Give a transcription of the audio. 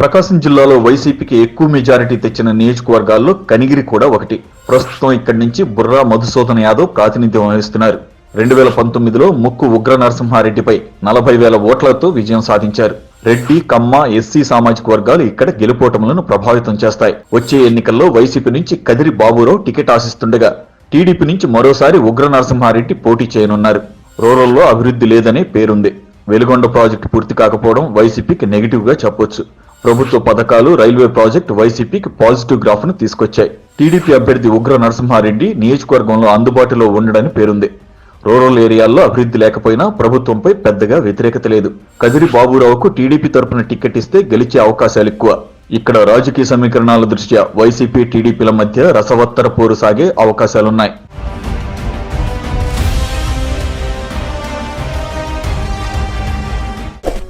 ప్రకాశం జిల్లాలో వైసీపీకి ఎక్కువ మెజారిటీ తెచ్చిన నియోజకవర్గాల్లో కనిగిరి కూడా ఒకటి. ప్రస్తుతం ఇక్కడి నుంచి బుర్రా మధుసూదన్ యాదవ్ ప్రాతినిధ్యం వహిస్తున్నారు. రెండు వేల పంతొమ్మిదిలో ముక్కు ఉగ్ర నరసింహారెడ్డిపై నలభై వేల ఓట్లతో విజయం సాధించారు. రెడ్డి కమ్మ ఎస్సీ సామాజిక వర్గాలు ఇక్కడ గెలుపోటములను ప్రభావితం చేస్తాయి. వచ్చే ఎన్నికల్లో వైసీపీ నుంచి కదిరి బాబురావు టికెట్ ఆశిస్తుండగా టీడీపీ నుంచి మరోసారి ఉగ్ర నరసింహారెడ్డి పోటీ చేయనున్నారు. రూరల్లో అభివృద్ధి లేదనే పేరుంది. వెలుగొండ ప్రాజెక్టు పూర్తి కాకపోవడం వైసీపీకి నెగిటివ్గా చెప్పొచ్చు. ప్రభుత్వ పథకాలు రైల్వే ప్రాజెక్టు వైసీపీకి పాజిటివ్ గ్రాఫ్ను తీసుకొచ్చాయి. టీడీపీ అభ్యర్థి ఉగ్ర నరసింహారెడ్డి నియోజకవర్గంలో అందుబాటులో ఉండడని పేరుంది. రూరల్ ఏరియాల్లో అభివృద్ధి లేకపోయినా ప్రభుత్వంపై పెద్దగా వ్యతిరేకత లేదు. కదిరి బాబురావుకు టీడీపీ తరపున టికెట్ ఇస్తే గెలిచే అవకాశాలు ఎక్కువ. ఇక్కడ రాజకీయ సమీకరణాల దృష్ట్యా వైసీపీ టీడీపీల మధ్య రసవత్తర పోరు సాగే అవకాశాలున్నాయి.